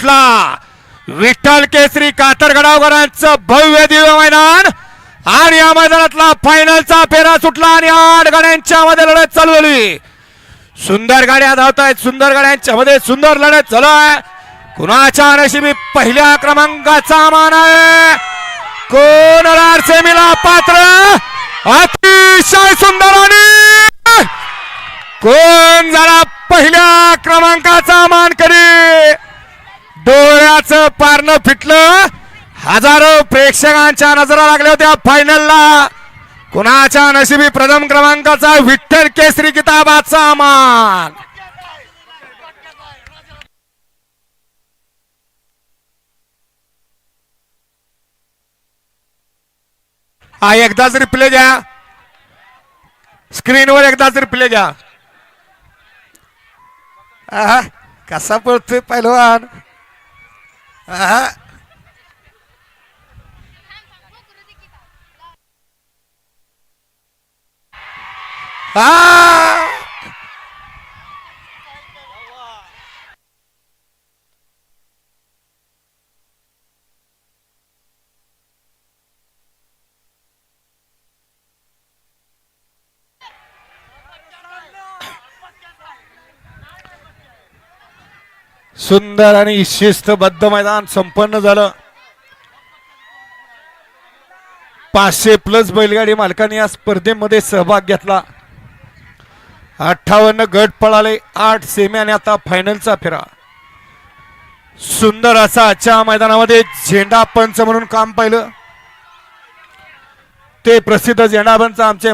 सुटला विठ्ठल केसरी कातरगडावकरांचं भव्य दिव्य मैदान. आणि या मैदानातला फायनलचा फेरा सुटला आणि आठ गाड्यांच्या मध्ये लढत चालू झाली. सुंदर गाड्या धावत आहेत सुंदर गाड्यांच्या मध्ये सुंदर लढत चालू आहे कुणाच्या नशिबी पहिल्या क्रमांकाचा मान आहे? कोण सेमीला पात्र? अतिशय सुंदर आणि कोण झाला पहिल्या क्रमांकाचा मान करी डोळ्याचं पारणं फिटलं. हजारो प्रेक्षकांच्या नजरा लागल्या होत्या फायनलला कुणाच्या नशिबी प्रथम क्रमांकाचा विठ्ठल केसरी किताबाचा मान हा एकदाच रिप्ले द्या स्क्रीनवर एकदाच रिप्ले द्या कसा पळतोय पहिलवान आहा. सुंदर आणि शिस्तबद्ध मैदान संपन्न झालं. पाचशे प्लस बैलगाडी मालकांनी या स्पर्धेमध्ये सहभाग घेतला. अठ्ठावन्न गट पळाले आठ सेमी आणि आता फायनलचा फेरा. सुंदर असा आजच्या मैदानामध्ये झेंडा पंच म्हणून काम पाहिलं. ते प्रसिद्ध झेंडा पंच आमचे